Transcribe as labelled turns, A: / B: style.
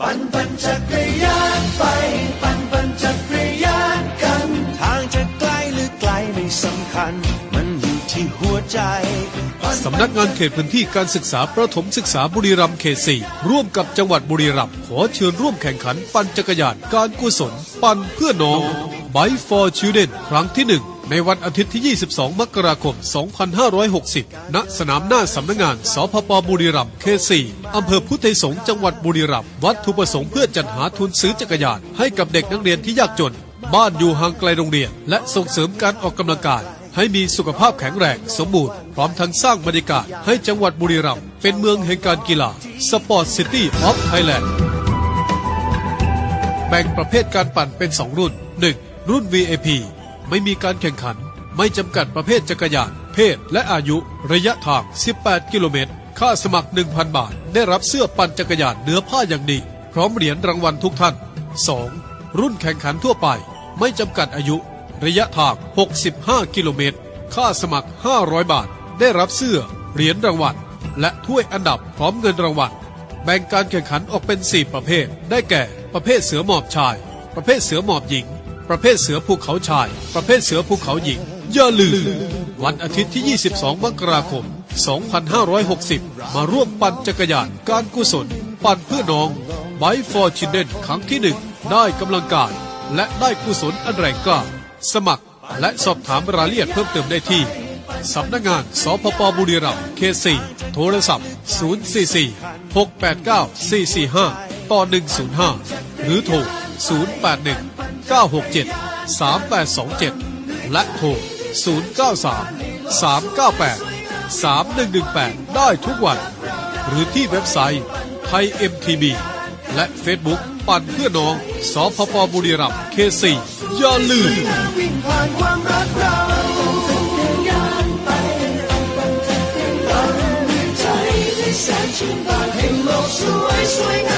A: ปั่นปั่นจักรยานไป ปั่นปั่นจักรยานกัน ทางจะไกลหรือไกลไม่สำคัญ มันอยู่ที่หัวใจ
B: สำนักงานเขตพื้นที่การศึกษาประถมศึกษาบุรีรัมย์เขต4ร่วมกับจังหวัดบุรีรัมย์ขอเชิญร่วมแข่งขันปั่นจักรยานการกุศล ปั่นเพื่อน้อง Bike for Children ครั้งที่1 ในวันอาทิตย์ที่ 22 มกราคม 2560 ณ สนามหน้าสำนักงาน สพปบุรีรัมย์เขต4อำเภอพุทธไทยสงฆ์จังหวัดบุรีรัมย์วัตถุประสงค์เพื่อจัดหาทุนซื้อจักรยาน ให้กับเด็กนักเรียนที่ยากจน บ้านอยู่ห่างไกลโรงเรียน และส่งเสริมการออกกำลังกาย ให้มีสุขภาพแข็งแรงสมบูรณ์ พร้อมทั้งสร้างบรรยากาศให้จังหวัดบุรีรัมย์เป็นเมืองแห่งการกีฬาสปอร์ตซิตี้ออฟไทยแลนด์แบ่งประเภทการปั่นเป็น 2 รุ่น 1. รุ่น VAP ไม่มีการแข่งขัน ไม่จำกัดประเภทจักรยาน เพศ และอายุ ระยะทาง 18 กิโลเมตร ค่าสมัคร 1,000 บาท ได้รับเสื้อปั่นจักรยานเนื้อผ้าอย่างดี พร้อมเหรียญรางวัลทุกท่าน 2. รุ่นแข่งขันทั่วไป ไม่จำกัดอายุ ระยะทาง 65 กิโลเมตร ค่าสมัคร 500 บาท ได้รับเสื้อ เหรียญรางวัล และถ้วยอันดับพร้อมเงินรางวัล แบ่งการแข่งขันออกเป็น 4 ประเภท ได้แก่ ประเภทเสือหมอบชาย ประเภทเสือหมอบหญิง ประเภทเสือภูเขาชาย ประเภทเสือภูเขาหญิง อย่าลืม วันอาทิตย์ที่ 22 มกราคม 2560 มาร่วมปั่นจักรยาน การกุศล ปั่นเพื่อน้อง b i for Children ครั้งที่หนึ่งได้กำลังกาย และได้กุศลอันแรงกล้า สมัครและสอบถามรายละเอียดเพิ่มเติมได้ที่สำนักงาน สพปบุรีรัมย์เขต4โทรศัพท์ 044 689 445 ต่อ 105 หรือโทร 081 967 3827 และโทร 093 398 3118 ได้ทุกวัน หรือที่เว็บไซต์ไทย MTB และ Facebook ปั่นเพื่อน้องสพปบุรีรัมย์เขต4อย่าลืม
A: วิ่งผ่านความรักเราจักรยานไปเราใจที่แสนชื่นบานให้โลกสวยสวยงาม